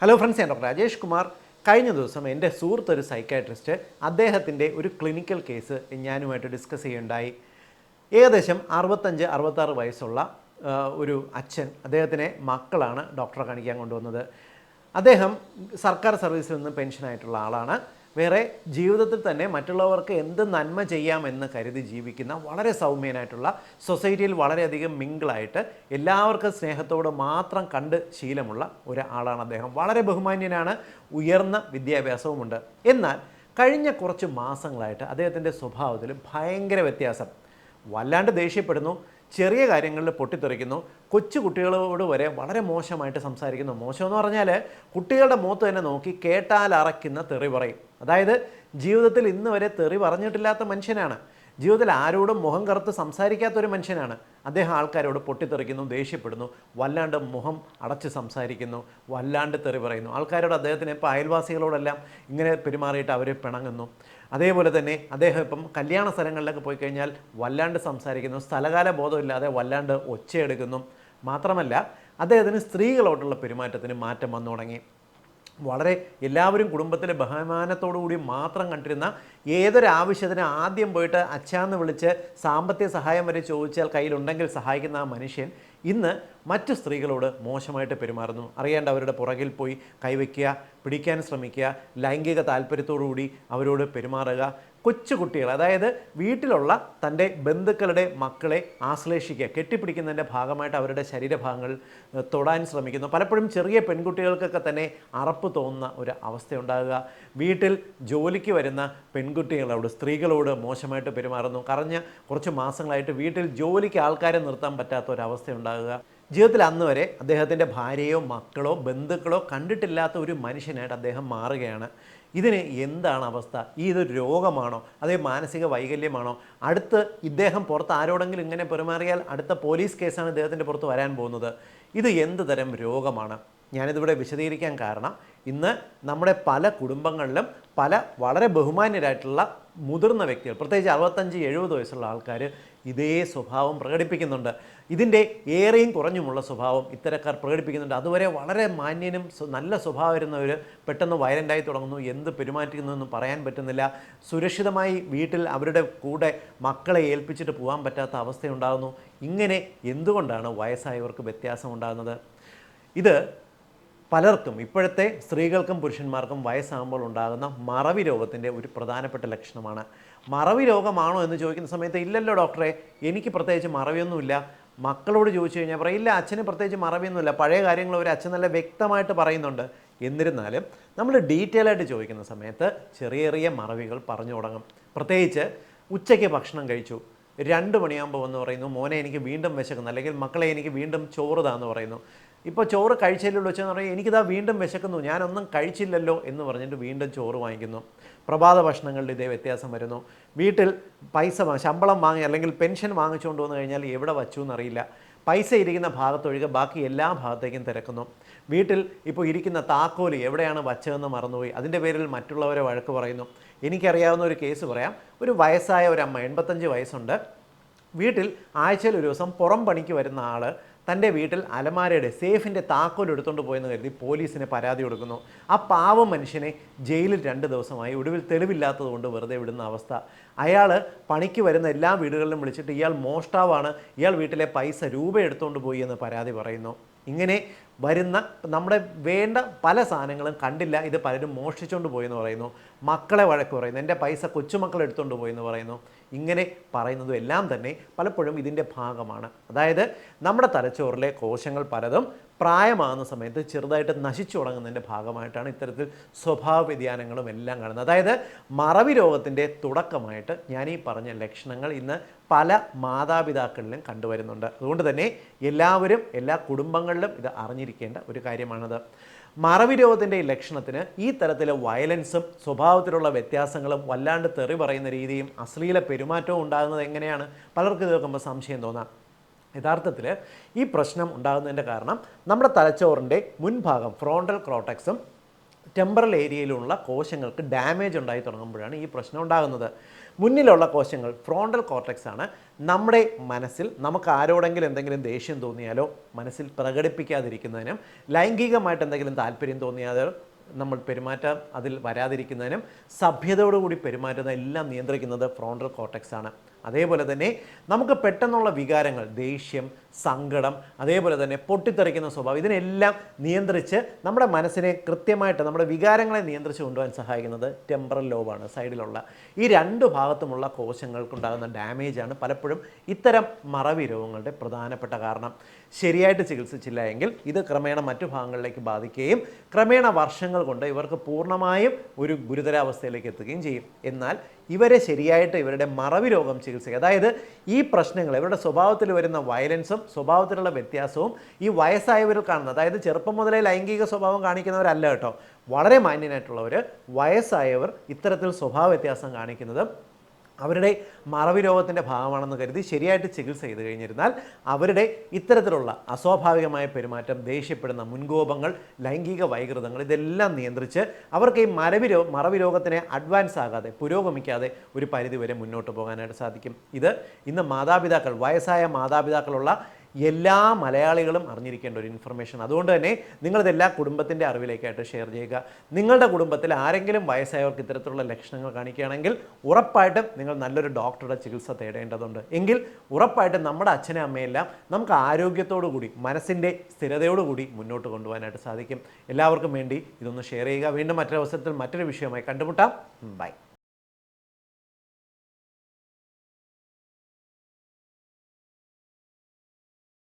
Hello friends ഞാൻ doctor Rajesh Kumar. കഴിഞ്ഞ ദിവസം എന്റെ സുഹൃത്ത് ഒരു സൈക്കാട്രിസ്റ്റ് അദ്ദേഹത്തിന്റെ ഒരു ക്ലിനിക്കൽ കേസ് ഞാനുമായിട്ട് ഡിസ്കസ് ചെയ്യുണ്ടായി ഏകദേശം അറുപത്തഞ്ച് അറുപത്താറ് വയസ്സുള്ള ഒരു അച്ഛൻ അദ്ദേഹത്തിനെ മക്കളാണ് ഡോക്ടറെ കാണിക്കാൻ കൊണ്ടുവന്നത്. അദ്ദേഹം സർക്കാർ സർവീസിൽ നിന്ന് പെൻഷനായിട്ടുള്ള ആളാണ്. വേറെ ജീവിതത്തിൽ തന്നെ മറ്റുള്ളവർക്ക് എന്ത് നന്മ ചെയ്യാമെന്ന് കരുതി ജീവിക്കുന്ന വളരെ സൗമ്യനായിട്ടുള്ള സൊസൈറ്റിയിൽ വളരെയധികം മിങ്കിളായിട്ട് എല്ലാവർക്കും സ്നേഹത്തോട് മാത്രം കണ്ട് ശീലമുള്ള ഒരാളാണ് അദ്ദേഹം. വളരെ ബഹുമാന്യനാണ് ഉയർന്ന വിദ്യാഭ്യാസവുമുണ്ട്. എന്നാൽ കഴിഞ്ഞ കുറച്ച് മാസങ്ങളായിട്ട് അദ്ദേഹത്തിന്റെ സ്വഭാവത്തിൽ ഭയങ്കര വ്യത്യാസം. വല്ലാണ്ട് ദേഷ്യപ്പെടുന്നു. ചെറിയ കാര്യങ്ങളിൽ പൊട്ടിത്തെറിക്കുന്നു. കൊച്ചു കുട്ടികളോട് വരെ വളരെ മോശമായിട്ട് സംസാരിക്കുന്നു. മോശം എന്ന് പറഞ്ഞാൽ കുട്ടികളുടെ മുഖത്ത് തന്നെ നോക്കി കേട്ടാൽ അറയ്ക്കുന്ന തെറി പറയും. അതായത് ജീവിതത്തിൽ ഇന്ന് വരെ തെറി പറഞ്ഞിട്ടില്ലാത്ത മനുഷ്യനാണ്. ജീവിതത്തിൽ ആരോടും മുഖം കറുത്ത് സംസാരിക്കാത്ത ഒരു മനുഷ്യനാണ്. അദ്ദേഹം ആൾക്കാരോട് പൊട്ടിത്തെറിക്കുന്നു ദേഷ്യപ്പെടുന്നു വല്ലാണ്ട് മുഖം അടച്ച് സംസാരിക്കുന്നു വല്ലാണ്ട് തെറി പറയുന്നു. ആൾക്കാരോട് അദ്ദേഹത്തിന് ഇപ്പോൾ അയൽവാസികളോടെല്ലാം ഇങ്ങനെ പെരുമാറിയിട്ട് അവർ പിണങ്ങുന്നു. അതേപോലെ തന്നെ അദ്ദേഹം ഇപ്പം കല്യാണ സ്ഥലങ്ങളിലൊക്കെ പോയി കഴിഞ്ഞാൽ വല്ലാണ്ട് സംസാരിക്കുന്നു സ്ഥലകാല ബോധമില്ലാതെ വല്ലാണ്ട് ഒച്ചയെടുക്കുന്നു. മാത്രമല്ല അദ്ദേഹത്തിന് സ്ത്രീകളോടുള്ള പെരുമാറ്റത്തിന് മാറ്റം വന്നു തുടങ്ങി. വളരെ എല്ലാവരും കുടുംബത്തിലെ ബഹുമാനത്തോടു കൂടി മാത്രം കണ്ടിരുന്ന ഏതൊരാവശ്യത്തിന് ആദ്യം പോയിട്ട് അച്ഛാന്ന് വിളിച്ച് സാമ്പത്തിക സഹായം വരെ ചോദിച്ചാൽ കയ്യിലുണ്ടെങ്കിൽ സഹായിക്കുന്ന ആ മനുഷ്യൻ ഇന്ന് മറ്റു സ്ത്രീകളോട് മോശമായിട്ട് പെരുമാറുന്നു. അറിയാണ്ട് അവരുടെ പുറകിൽ പോയി കൈവയ്ക്കുക പിടിക്കാൻ ശ്രമിക്കുക ലൈംഗിക താല്പര്യത്തോടുകൂടി അവരോട് പെരുമാറുക. കൊച്ചുകുട്ടികൾ അതായത് വീട്ടിലുള്ള തന്റെ ബന്ധുക്കളുടെ മക്കളെ ആശ്ലേഷിക്കുക. കെട്ടിപ്പിടിക്കുന്നതിന്റെ ഭാഗമായിട്ട് അവരുടെ ശരീരഭാഗങ്ങൾ തൊടാൻ ശ്രമിക്കുന്നു. പലപ്പോഴും ചെറിയ പെൺകുട്ടികൾക്കൊക്കെ തന്നെ അറപ്പ് തോന്നുന്ന ഒരു അവസ്ഥയുണ്ടാകുക. വീട്ടിൽ ജോലിക്ക് വരുന്ന പെൺകുട്ടികളോട് സ്ത്രീകളോട് മോശമായിട്ട് പെരുമാറുന്നു. കറഞ്ഞ കുറച്ച് മാസങ്ങളായിട്ട് വീട്ടിൽ ജോലിക്ക് ആൾക്കാരെ നിർത്താൻ പറ്റാത്ത ഒരവസ്ഥയുണ്ടാകുക ജീവിതത്തിൽ അന്ന് വരെ അദ്ദേഹത്തിന്റെ ഭാര്യയോ മക്കളോ ബന്ധുക്കളോ കണ്ടിട്ടില്ലാത്ത ഒരു മനുഷ്യനായിട്ട് അദ്ദേഹം മാറുകയാണ്. ഇതിന് എന്താണ് അവസ്ഥ? ഈ ഇതൊരു രോഗമാണോ? അതേ മാനസിക വൈകല്യമാണോ? അടുത്ത് ഇദ്ദേഹം പുറത്ത് ആരോടെങ്കിലും ഇങ്ങനെ പെരുമാറിയാൽ അടുത്ത പോലീസ് കേസാണ് ഇദ്ദേഹത്തിന്റെ പുറത്ത് വരാൻ പോകുന്നത്. ഇത് എന്ത് തരം രോഗമാണ്? ഞാനിതിവിടെ വിശദീകരിക്കാൻ കാരണം ഇന്ന് നമ്മുടെ പല കുടുംബങ്ങളിലും പല വളരെ ബഹുമാന്യരായിട്ടുള്ള മുതിർന്ന വ്യക്തികൾ പ്രത്യേകിച്ച് അറുപത്തഞ്ച് എഴുപത് വയസ്സുള്ള ആൾക്കാർ ഇതേ സ്വഭാവം പ്രകടിപ്പിക്കുന്നുണ്ട്. ഇതിന്റെ ഏറെയും കുറഞ്ഞുമുള്ള സ്വഭാവം ഇത്തരക്കാർ പ്രകടിപ്പിക്കുന്നുണ്ട്. അതുവരെ വളരെ മാന്യനും നല്ല സ്വഭാവം വരുന്നവർ പെട്ടെന്ന് വയലന്റായി തുടങ്ങുന്നു. എന്ത് പെരുമാറ്റിക്കുന്നതെന്ന് പറയാൻ പറ്റുന്നില്ല. സുരക്ഷിതമായി വീട്ടിൽ അവരുടെ കൂടെ മക്കളെ ഏൽപ്പിച്ചിട്ട് പോകാൻ പറ്റാത്ത അവസ്ഥയുണ്ടാകുന്നു. ഇങ്ങനെ എന്തുകൊണ്ടാണ് വയസ്സായവർക്ക് വ്യത്യാസം ഉണ്ടാകുന്നത്? ഇത് പലർക്കും ഇപ്പോഴത്തെ സ്ത്രീകൾക്കും പുരുഷന്മാർക്കും വയസ്സാകുമ്പോൾ ഉണ്ടാകുന്ന മറവി രോഗത്തിന്റെ ഒരു പ്രധാനപ്പെട്ട ലക്ഷണമാണ്. മറവി രോഗമാണോ എന്ന് ചോദിക്കുന്ന സമയത്ത് ഇല്ലല്ലോ ഡോക്ടറെ എനിക്ക് പ്രത്യേകിച്ച് മറവിയൊന്നുമില്ല. മക്കളോട് ചോദിച്ചു കഴിഞ്ഞാൽ പറയും ഇല്ല അച്ഛന് പ്രത്യേകിച്ച് മറവിയൊന്നുമില്ല. പഴയ കാര്യങ്ങൾ ഒരു അച്ഛൻ നല്ല വ്യക്തമായിട്ട് പറയുന്നുണ്ട്. എന്നിരുന്നാലും നമ്മൾ ഡീറ്റെയിൽ ആയിട്ട് ചോദിക്കുന്ന സമയത്ത് ചെറിയ ചെറിയ മറവികൾ പറഞ്ഞു തുടങ്ങും. പ്രത്യേകിച്ച് ഉച്ചയ്ക്ക് ഭക്ഷണം കഴിച്ചു. രണ്ട് മണിയാകുമ്പോൾ വന്ന് പറയുന്നു മോനെ എനിക്ക് വീണ്ടും വിശക്കുന്നു. അല്ലെങ്കിൽ മക്കളെ എനിക്ക് വീണ്ടും ചോറ് താന്ന് പറയുന്നു. ഇപ്പോൾ ചോറ് കഴിച്ചില്ലല്ലോ വെച്ചെന്ന് പറഞ്ഞാൽ എനിക്കിതാ വീണ്ടും വിശക്കുന്നു. ഞാനൊന്നും കഴിച്ചില്ലല്ലോ എന്ന് പറഞ്ഞിട്ട് വീണ്ടും ചോറ് വാങ്ങിക്കുന്നു. പ്രഭാത ഭക്ഷണങ്ങളിൽ ഇതേ വ്യത്യാസം വരുന്നു. വീട്ടിൽ പൈസ ശമ്പളം വാങ്ങി അല്ലെങ്കിൽ പെൻഷൻ വാങ്ങിച്ചുകൊണ്ട് വന്നു കഴിഞ്ഞാൽ എവിടെ വച്ചു എന്നറിയില്ല. പൈസ ഇരിക്കുന്ന ഭാഗത്തൊഴികെ ബാക്കി എല്ലാ ഭാഗത്തേക്കും തിരക്കുന്നു. വീട്ടിൽ ഇപ്പോൾ ഇരിക്കുന്ന താക്കോൽ എവിടെയാണ് വച്ചതെന്ന് മറന്നുപോയി. അതിന്റെ പേരിൽ മറ്റുള്ളവരെ വഴക്ക് പറയുന്നു. എനിക്കറിയാവുന്ന ഒരു കേസ് പറയാം. ഒരു വയസ്സായ ഒരു അമ്മ എൺപത്തഞ്ച് വയസ്സുണ്ട്. വീട്ടിൽ ആഴ്ചയിൽ ഒരു ദിവസം പുറം പണിക്ക് വരുന്ന ആൾ തന്റെ വീട്ടിൽ അലമാരയുടെ സേഫിന്റെ താക്കോൽ എടുത്തുകൊണ്ട് പോയെന്ന് കരുതി പോലീസിന് പരാതി കൊടുക്കുന്നു. ആ പാവം മനുഷ്യനെ ജയിലിൽ രണ്ട് ദിവസമായി ഒടുവിൽ തെളിവില്ലാത്തത് കൊണ്ട് വെറുതെ വിടുന്ന അവസ്ഥ. അയാൾ പണിക്ക് വരുന്ന എല്ലാ വീടുകളിലും വിളിച്ചിട്ട് ഇയാൾ മോഷ്ടാവാണ് ഇയാൾ വീട്ടിലെ പൈസ രൂപ എടുത്തുകൊണ്ട് പോയി എന്ന് പരാതി പറയുന്നു. ഇങ്ങനെ വരുന്ന നമ്മുടെ വേണ്ട പല സാധനങ്ങളും കണ്ടില്ല ഇത് പലരും മോഷ്ടിച്ചുകൊണ്ട് പോയെന്ന് പറയുന്നു. മക്കളെ വഴക്ക് പറയുന്നു എന്റെ പൈസ കൊച്ചുമക്കൾ എടുത്തുകൊണ്ട് പോയി എന്ന് പറയുന്നു. ഇങ്ങനെ പറയുന്നതും എല്ലാം തന്നെ പലപ്പോഴും ഇതിന്റെ ഭാഗമാണ്. അതായത് നമ്മുടെ തലച്ചോറിലെ കോശങ്ങൾ പലതും പ്രായമാകുന്ന സമയത്ത് ചെറുതായിട്ട് നശിച്ചു തുടങ്ങുന്നതിന്റെ ഭാഗമായിട്ടാണ് ഇത്തരത്തിൽ സ്വഭാവ വ്യതിയാനങ്ങളും എല്ലാം കാണുന്നത്. അതായത് മറവി രോഗത്തിന്റെ തുടക്കമായിട്ട് ഞാൻ ഈ പറഞ്ഞ ലക്ഷണങ്ങൾ ഇന്ന് പല മാതാപിതാക്കളിലും കണ്ടുവരുന്നുണ്ട്. അതുകൊണ്ട് തന്നെ എല്ലാവരും എല്ലാ കുടുംബങ്ങളിലും ഇത് അറിഞ്ഞിരിക്കേണ്ട ഒരു കാര്യമാണത്. മറവി രോഗത്തിന്റെ ലക്ഷണത്തിന് ഈ തരത്തിലെ വയലൻസും സ്വഭാവത്തിലുള്ള വ്യത്യാസങ്ങളും വല്ലാണ്ട് തെറി പറയുന്ന രീതിയും അശ്ലീല പെരുമാറ്റവും ഉണ്ടാകുന്നത് എങ്ങനെയാണ്? പലർക്കും ഇത് നോക്കുമ്പോൾ സംശയം തോന്നാം. യഥാർത്ഥത്തിൽ ഈ പ്രശ്നം ഉണ്ടാകുന്നതിന്റെ കാരണം നമ്മുടെ തലച്ചോറിന്റെ മുൻഭാഗം ഫ്രോണ്ടൽ ക്രോട്ടക്സും ടെമ്പറൽ ഏരിയയിലുള്ള കോശങ്ങൾക്ക് ഡാമേജ് ഉണ്ടായി തുടങ്ങുമ്പോഴാണ് ഈ പ്രശ്നം ഉണ്ടാകുന്നത്. മുന്നിലുള്ള കോശങ്ങൾ ഫ്രോണ്ടൽ കോർട്ടക്സ് ആണ്. നമ്മുടെ മനസ്സിൽ നമുക്ക് ആരോടെങ്കിലും എന്തെങ്കിലും ദേഷ്യം തോന്നിയാലോ മനസ്സിൽ പ്രകടിപ്പിക്കാതിരിക്കുന്നതിനും ലൈംഗികമായിട്ട് എന്തെങ്കിലും താല്പര്യം തോന്നിയാലോ നമ്മൾ പെരുമാറ്റം അതിൽ വരാതിരിക്കുന്നതിനും സഭ്യതയോടുകൂടി പെരുമാറ്റുന്ന എല്ലാം നിയന്ത്രിക്കുന്നത് ഫ്രോണ്ടൽ കോർട്ടക്സ് ആണ്. അതേപോലെ തന്നെ നമുക്ക് പെട്ടെന്നുള്ള വികാരങ്ങൾ ദേഷ്യം സങ്കടം അതേപോലെ തന്നെ പൊട്ടിത്തെറിക്കുന്ന സ്വഭാവം ഇതിനെല്ലാം നിയന്ത്രിച്ച് നമ്മുടെ മനസ്സിനെ കൃത്യമായിട്ട് നമ്മുടെ വികാരങ്ങളെ നിയന്ത്രിച്ച് കൊണ്ടുപോകാൻ സഹായിക്കുന്നത് ടെമ്പറൽ ലോബാണ് സൈഡിലുള്ള ഈ രണ്ട് ഭാഗത്തുമുള്ള കോശങ്ങൾക്കുണ്ടാകുന്ന ഡാമേജാണ് പലപ്പോഴും ഇത്തരം മറവി രോഗങ്ങളുടെ പ്രധാനപ്പെട്ട കാരണം. ശരിയായിട്ട് ചികിത്സിച്ചില്ല എങ്കിൽ ഇത് ക്രമേണ മറ്റു ഭാഗങ്ങളിലേക്ക് ബാധിക്കുകയും ക്രമേണ വർഷങ്ങൾ കൊണ്ട് ഇവർക്ക് പൂർണമായും ഒരു ഗുരുതരാവസ്ഥയിലേക്ക് എത്തുകയും ചെയ്യും. എന്നാൽ ഇവരെ ശരിയായിട്ട് ഇവരുടെ മറവി രോഗം ചികിത്സിക്കുക അതായത് ഈ പ്രശ്നങ്ങൾ ഇവരുടെ സ്വഭാവത്തിൽ വരുന്ന വയലൻസും സ്വഭാവത്തിലുള്ള വ്യത്യാസവും ഈ വയസ്സായവരിൽ കാണുന്ന അതായത് ചെറുപ്പം മുതലേ ലൈംഗിക സ്വഭാവം കാണിക്കുന്നവരല്ല കേട്ടോ. വളരെ മാന്യനായിട്ടുള്ളവർ വയസ്സായവർ ഇത്തരത്തിൽ സ്വഭാവ വ്യത്യാസം കാണിക്കുന്നത് അവരുടെ മറവി രോഗത്തിന്റെ ഭാഗമാണെന്ന് കരുതി ശരിയായിട്ട് ചികിത്സ ചെയ്തു കഴിഞ്ഞിരുന്നാൽ അവരുടെ ഇത്തരത്തിലുള്ള അസ്വാഭാവികമായ പെരുമാറ്റം ദേഷ്യപ്പെടുന്ന മുൻകോപങ്ങൾ ലൈംഗിക വൈകൃതങ്ങൾ ഇതെല്ലാം നിയന്ത്രിച്ച് അവർക്ക് ഈ മരവി രോ മറവി രോഗത്തിനെ അഡ്വാൻസ് ആകാതെ പുരോഗമിക്കാതെ ഒരു പരിധിവരെ മുന്നോട്ട് പോകാനായിട്ട് സാധിക്കും. ഇത് ഇന്ന് മാതാപിതാക്കൾ വയസ്സായ മാതാപിതാക്കളുള്ള എല്ലാ മലയാളികളും അറിഞ്ഞിരിക്കേണ്ട ഒരു ഇൻഫർമേഷൻ അതുകൊണ്ട് തന്നെ നിങ്ങളിത് എല്ലാ കുടുംബത്തിന്റെ അറിവിലേക്കായിട്ട് ഷെയർ ചെയ്യുക. നിങ്ങളുടെ കുടുംബത്തിൽ ആരെങ്കിലും വയസ്സായവർക്ക് ഇത്തരത്തിലുള്ള ലക്ഷണങ്ങൾ കാണിക്കുകയാണെങ്കിൽ ഉറപ്പായിട്ടും നിങ്ങൾ നല്ലൊരു ഡോക്ടറുടെ ചികിത്സ തേടേണ്ടതുണ്ട്. എങ്കിൽ ഉറപ്പായിട്ടും നമ്മുടെ അച്ഛനും അമ്മയെല്ലാം നമുക്ക് ആരോഗ്യത്തോടു കൂടി മനസ്സിന്റെ സ്ഥിരതയോടുകൂടി മുന്നോട്ട് കൊണ്ടുപോകാനായിട്ട് സാധിക്കും. എല്ലാവർക്കും വേണ്ടി ഇതൊന്ന് ഷെയർ ചെയ്യുക. വീണ്ടും മറ്റൊരവസരത്തിൽ മറ്റൊരു വിഷയമായി കണ്ടുമുട്ടാം. ബൈ